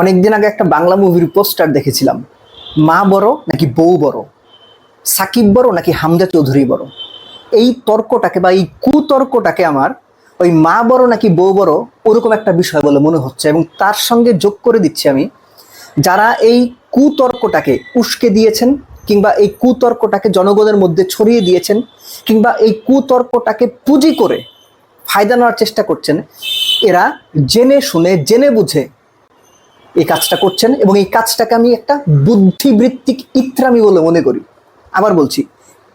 অনেকদিন আগে একটা বাংলা মুভির পোস্টার দেখেছিলাম। মা বড় নাকি বউ বড়? সাকিব বড় নাকি হামজা চৌধুরী বড়? এই তর্কটাকে বা এই কুতর্কটাকে আমার ওই মা বড় নাকি বউ বড় ওরকম একটা বিষয় বলে মনে হচ্ছে এবং তার সঙ্গে যোগ করে দিচ্ছি আমি। যারা এই কুতর্কটাকে উস্কে দিয়েছেন কিংবা এই কুতর্কটাকে জনগণের মধ্যে ছড়িয়ে দিয়েছেন কিংবা এই কুতর্কটাকে পুঁজি করে ফায়দা নেওয়ার চেষ্টা করছেন, এরা জেনে শুনে, জেনে বুঝে এই কাজটা করছেন এবং এই কাজটাকে আমি একটা বুদ্ধিবৃত্তিক ইত্রামি বলে মনে করি। আবার বলছি,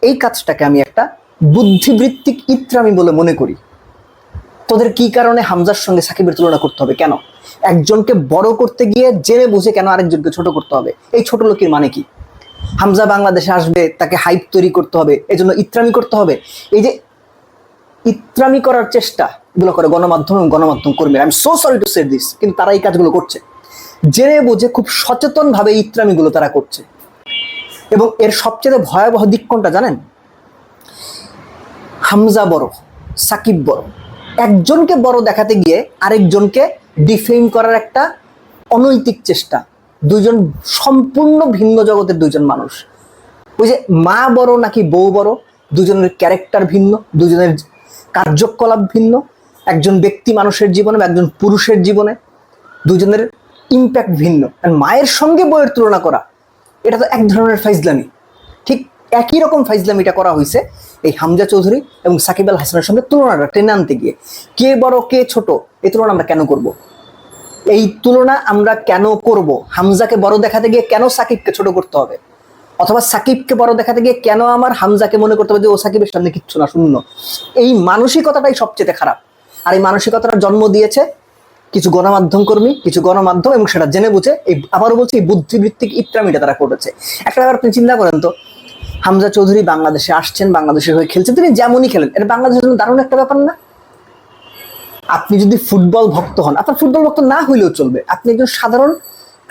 এই কাজটাকে আমি একটা বুদ্ধিবৃত্তিক ইত্রামি বলে মনে করি। তোদের কি কারণে হামজার সঙ্গে সাকিবের তুলনা করতে হবে? কেন? একজনকে বড় করতে গিয়ে জেনে বুঝে কেন আরেকজনকে ছোট করতে হবে? এই ছোট লোকের মানে কি? হামজা বাংলাদেশে আসবে, তাকে হাইপ তৈরি করতে হবে এই জন্য ইত্রামি করতে হবে। এই যে ইত্রামি করার চেষ্টা, এগুলো করে গণমাধ্যম এবং গণমাধ্যম কর্মীরা। আমি so sorry to say this কিন্তু তারা এই কাজগুলো করছে। জেনে বুঝে খুব সচেতনভাবে ইত্রামিগুলো তারা করছে। এবং এর সবচেয়ে ভয়াবহ দিক কোনটা জানেন? হামজা বড়, সাকিব বড়। একজনকে বড় দেখাতে গিয়ে আরেকজনকে ডিফেম করার একটা অনৈতিক চেষ্টা। দুইজন সম্পূর্ণ ভিন্ন জগতের দুজন মানুষ। ওই যে মা বড় নাকি বউ বড়, দুজনের ক্যারেক্টার ভিন্ন, দুজনের কার্যকলাপ ভিন্ন। একজন ব্যক্তি মানুষের জীবনে একজন পুরুষের জীবনে। দুজনের ইম্প্যাক্ট ভিন্ন। মায়ের সঙ্গে বইয়ের তুলনা করা, এটা তো এক ধরনের ফাইজলামি। ঠিক একই রকম ফাইজলামিটা করা হয়েছে এই হামজা চৌধুরী এবং সাকিব আল হাসানের সঙ্গে তুলনাটা টেনে আনতে গিয়ে। কে বড়, কে ছোট এই তুলনা আমরা কেন করব? এই তুলনা আমরা কেন করব? হামজাকে বড় দেখাতে গিয়ে কেন সাকিবকে ছোট করতে হবে? অথবা সাকিবকে বড় দেখাতে গিয়ে কেন আমার হামজাকে মনে করতে হবে যে ও সাকিবের সামনে কিচ্ছু না, শূন্য? এই মানসিকতাটাই সবচেয়ে খারাপ। আর এই মানসিকতাটা জন্ম দিয়েছে কিছু গণমাধ্যম কর্মী, কিছু গণমাধ্যম এবং সেটা জেনে বুঝে এই, আবারও বলছি, এই বুদ্ধিবৃত্তিক ইত্রামিটা তারা করেছে। একটা ব্যাপার আপনি চিন্তা করেন তো, হামজা চৌধুরী বাংলাদেশে আসছেন, বাংলাদেশের হয়ে খেলছেন তিনি যেমনই খেলেন, এটা বাংলাদেশের জন্য দারুণ একটা ব্যাপার না? আপনি যদি ফুটবল ভক্ত হন, আপনার ফুটবল ভক্ত না হইলেও চলবে। আপনি একজন সাধারণ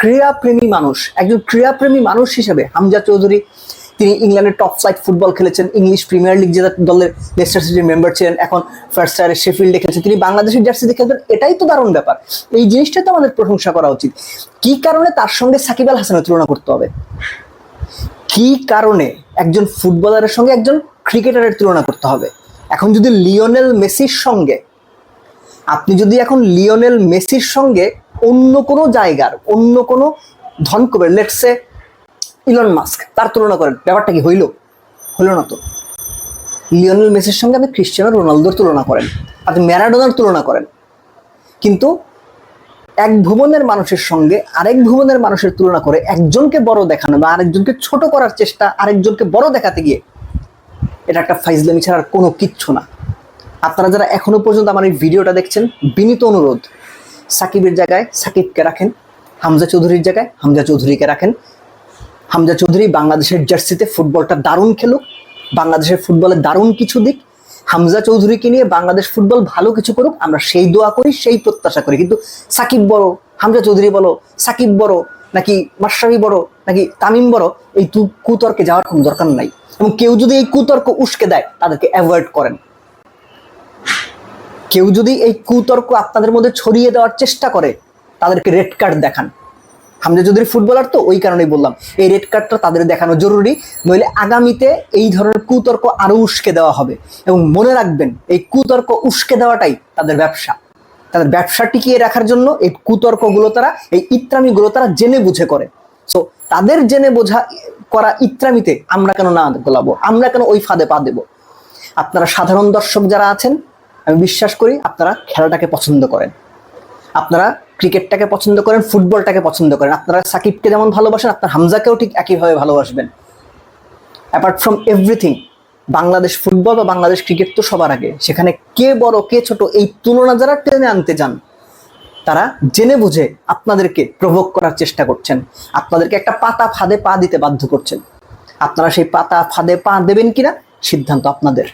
ক্রীড়াপ্রেমী মানুষ, একজন ক্রীড়াপ্রেমী মানুষ হিসেবে হামজা চৌধুরী তিনি ইংল্যান্ডের টপ ফ্লাইট ফুটবল খেলেছেন ইংলিশ প্রিমিয়ার লিগ যে দলের লেস্টার সিটির মেম্বার ছিলেন, এখন ফার্স্ট ইয়ারের শেফিল্ডে খেলেছেন তিনি বাংলাদেশের জার্সিতে খেলবেন এটাই তো দারুণ ব্যাপার। এই জিনিসটা তো আমাদের প্রশংসা করা উচিত। কি কারণে তার সঙ্গে সাকিব আল হাসানের তুলনা করতে হবে? কি কারণে একজন ফুটবলারের সঙ্গে একজন ক্রিকেটারের তুলনা করতে হবে? এখন যদি লিওনেল মেসির সঙ্গে, আপনি যদি এখন লিওনেল মেসির সঙ্গে অন্য কোনো জায়গার, অন্য কোনো ধন করবেন লেটসে ইলন মাস্ক তার তুলনা করেন। ব্যাপারটা কি হইল? হইল না তো। লিওনেল মেসির সঙ্গে আপনি ক্রিশ্চিয়ানো রোনালদোর তুলনা করেন। আপনি ম্যারাডোনার তুলনা করেন। কিন্তু এক ভুবনের মানুষের সঙ্গে আরেক ভুবনের মানুষের তুলনা করে একজনকে বড় দেখানো বা আরেকজনকে ছোট করার চেষ্টা, আরেকজনকে বড় দেখাতে গিয়ে এটা একটা ফাইজলামি ছাড়া আর কোনো কিচ্ছু না। আপনারা যারা এখনও পর্যন্ত আমার এই ভিডিওটা দেখছেন, বিনীত অনুরোধ, সাকিবের জায়গায় সাকিবকে রাখেন, হামজা চৌধুরীর জায়গায় হামজা চৌধুরীকে রাখেন হামজা চৌধুরী বাংলাদেশের জার্সিতে ফুটবলটা দারুণ খেলুক বাংলাদেশের ফুটবলে দারুণ কিছু দিক। হামজা চৌধুরীকে নিয়ে বাংলাদেশ ফুটবল ভালো কিছু করুক, আমরা সেই দোয়া করি, সেই প্রত্যাশা করি। কিন্তু সাকিব বড়, হামজা চৌধুরী বলো সাকিব বড়, নাকি মাশরাফি বড়, নাকি তামিম বড়, এই তু- কুতর্কে যাওয়ার কোনো দরকার নাই। এবং কেউ যদি এই কুতর্ক উস্কে দেয়, তাদেরকে অ্যাভয়েড করেন। কেউ যদি এই কুতর্ক আপনাদের মধ্যে ছড়িয়ে দেওয়ার চেষ্টা করে, তাদেরকে রেড কার্ড দেখান। হামজা চৌধুরী ফুটবলার তো, ওই কারণেই বললাম, এই রেড কার্ডটা তাদের দেখানো জরুরি, নইলে আগামীতে এই ধরনের কুতর্ক আরও উস্কে দেওয়া হবে। এবং মনে রাখবেন, এই কুতর্ক উস্কে দেওয়াটাই তাদের ব্যবসা। তাদের ব্যবসা টিকিয়ে রাখার জন্য এই কুতর্কগুলো তারা, এই ইত্রামিগুলো তারা জেনে বুঝে করে। সো তাদের জেনে বোঝা, করা ইত্রামিতে আমরা কেন না গোলাবো, আমরা কেন ওই ফাঁদে পা দেবো? আপনারা সাধারণ দর্শক যারা আছেন, আমি বিশ্বাস করি আপনারা খেলাটাকে পছন্দ করেন। আপনারা ক্রিকেটটাকে পছন্দ করেন, ফুটবলটাকে পছন্দ করেন। আপনারা সাকিবকে যেমন ভালোবাসেন, আপনার হামজাকেও ঠিক একইভাবে ভালোবাসবেন। Apart from everything Bangladesh football বা বাংলাদেশ ক্রিকেট তো সবার আগে। সেখানে কে বড়, কে ছোট, এই তুলনা যারা টেনে আনতে যান তারা জেনে বুঝে আপনাদেরকে প্রভোগ করার চেষ্টা করছেন। আপনাদেরকে একটা পাতা ফাঁদে পা দিতে বাধ্য করছেন। আপনারা সেই পাতা ফাঁদে পা দেবেন কিনা? সিদ্ধান্ত আপনাদের।